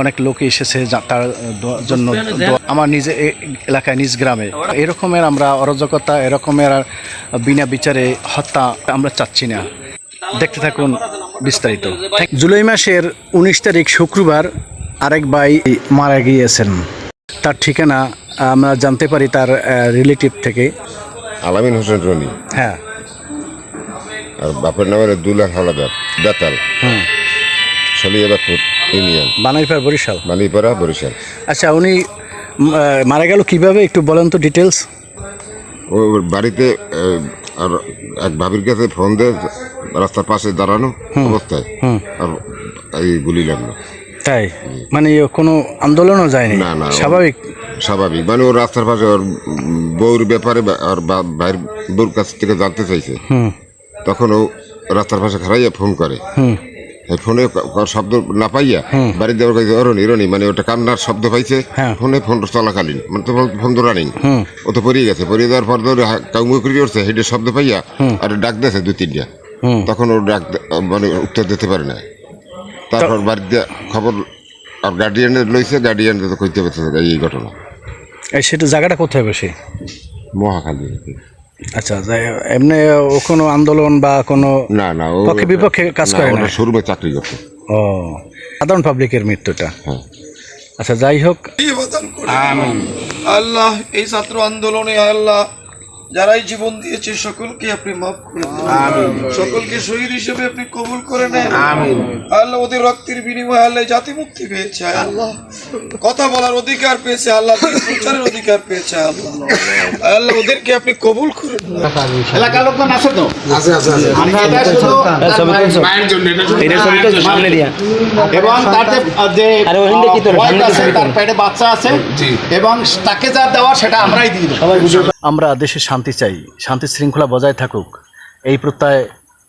অনেক লোক এসেছে তার জন্য আমার নিজে এলাকায় নিজ গ্রামে। এরকমের আমরা অরাজকতা এরকমের বিনা বিচারে হত্যা আমরা চাচ্ছি না। দেখতে থাকুন বিস্তারিত। জুলাই মাসের উনিশ তারিখ শুক্রবার আরেক ভাই মারা গিয়েছেন। তার ঠিকানা আমরা জানতে পারি তার রিলেটিভ থেকে। আলামিন হোসেন রনি। হ্যাঁ। আর বাপের নাম দুলাল হাওলাদার বেতাল হুম। সলিয়াবাদপুর ইউনিয়ন। বানাইপার বরিশাল? মানিপাড়া বরিশাল। আচ্ছা উনি মারা গেল কীভাবে? একটু বলেন তো ডিটেলস ও বাড়িতে আর এক ভাবির কাছে ফোন দিয়ে রাস্তার পাশে দাঁড়ানো অবস্থায় আর এই গুলি লাগল। তাই? মানে কোনো আন্দোলনও যায়নি? না, না, স্বাভাবিক? স্বাভাবিক। মানে ওর রাস্তার পাশে ওর বউর ব্যাপারে আর ভাইয়ের বউর কাছ থেকে জানতে চাইছে। হুম। তখন ও রাস্তার পাশে খারাইয়া ফোন করে। ফোনে শব্দ না পাইয়া বাড়িতে দেওয়ার কাছে অরণি রনি মানে ওটা কান্নার শব্দ পাইছে। হ্যাঁ। ফোনে ফোন চলাকালীন মানে তো ফোন- তো রানিং ও তো পড়িয়ে গেছে পড়িয়ে দেওয়ার পর ধরে কাউমু করে উঠছে হেডের শব্দ পাইয়া আর ডাক দিয়েছে দু তিনটা। তখন ও ডাক মানে উত্তর দিতে পারে না। তারপর বাড়িতে খবর আর গার্ডিয়ানের লইছে গার্ডিয়ান তো কইতে পারছে এই ঘটনা। সেটা জায়গাটা কোথায় বসে? মহাখালী। আচ্ছা এমনি ও কোনো আন্দোলন বা কোনো না না ও পক্ষে বিপক্ষে কাজ করে না শোরুমে চাকরি করতো। ও সাধারণ পাবলিকের মৃত্যুটা। হ্যাঁ। আচ্ছা যাই হোক। আল্লাহ এই ছাত্র আন্দোলনে আল্লাহ যারাই জীবন দিয়েছে সকলকে আপনি মাফ করে দিন। সকলকে শহীদ হিসেবে আপনি কবুল করে নেন। আল্লাহ ওদের রক্তের বিনিময়ে আল্লাহ জাতি মুক্তি পেয়েছে আল্লাহ। কথা বলার অধিকার পেয়েছে আল্লাহ প্রচারের অধিকার পেয়েছে আল্লাহ। আল্লাহ ওদেরকে আপনি কবুল করে এলাকার লোকজন আছে তো? আমরা এটা শুধু মায়ের জন্য এটা শুধু মায়ের জন্য। এবং তার যে আছে, তার পেটে বাচ্চা আছে। এবং তাকে যা দেওয়া সেটা আমরাই দিয়ে দেবো। আমরা দেশে শান্তি চাই, শান্তি শৃঙ্খলা বজায় থাকুক, এই প্রত্যয়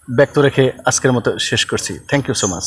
ব্যক্ত রেখে আজকের মতো শেষ করছি। Thank you so much